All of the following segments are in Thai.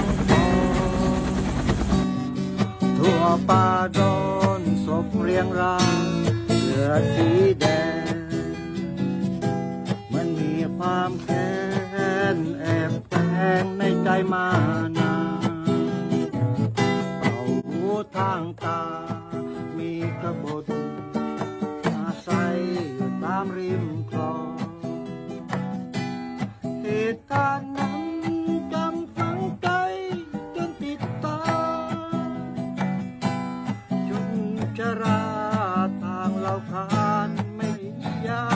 างทองทั่วป่าดอนศพเรียงรายเสือสีแดง มันมีความแค้นแอบแฝงในใจมานานเป่าหูทางตา มีกระบฏอาศัยอยู่ตามริม นชราทางเราคานไม่ยา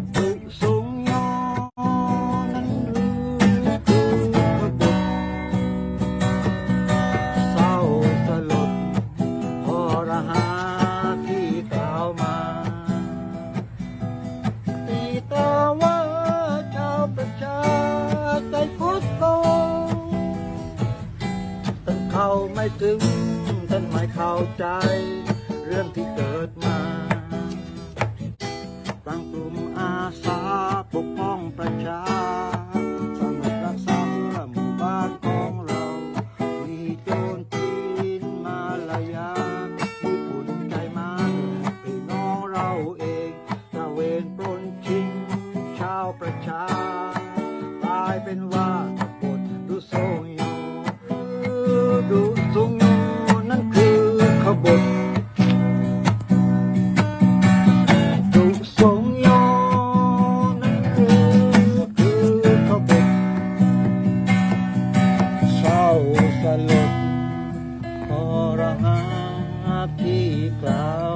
กสุสูงยอนั้นคือขบฏเศร้าสลดพอระหาที่กล่าวมาตีตาว่าชาวประชาใจพุ ถึงท่านไม่เข้าใจ เรื่องที่เกิดมาตั้งกลุ่มอาสาปกป้องประชาสงบรักษาเพื่อหมู่บ้านของเรา มีโจรจีนมาลายาญี่ปุ่นใจมาพี่น้องเราเองตะเวนปล้นชิงชาวประชากลายเป็นว่าตบดดูทรง Iscariot, orang hati kelam.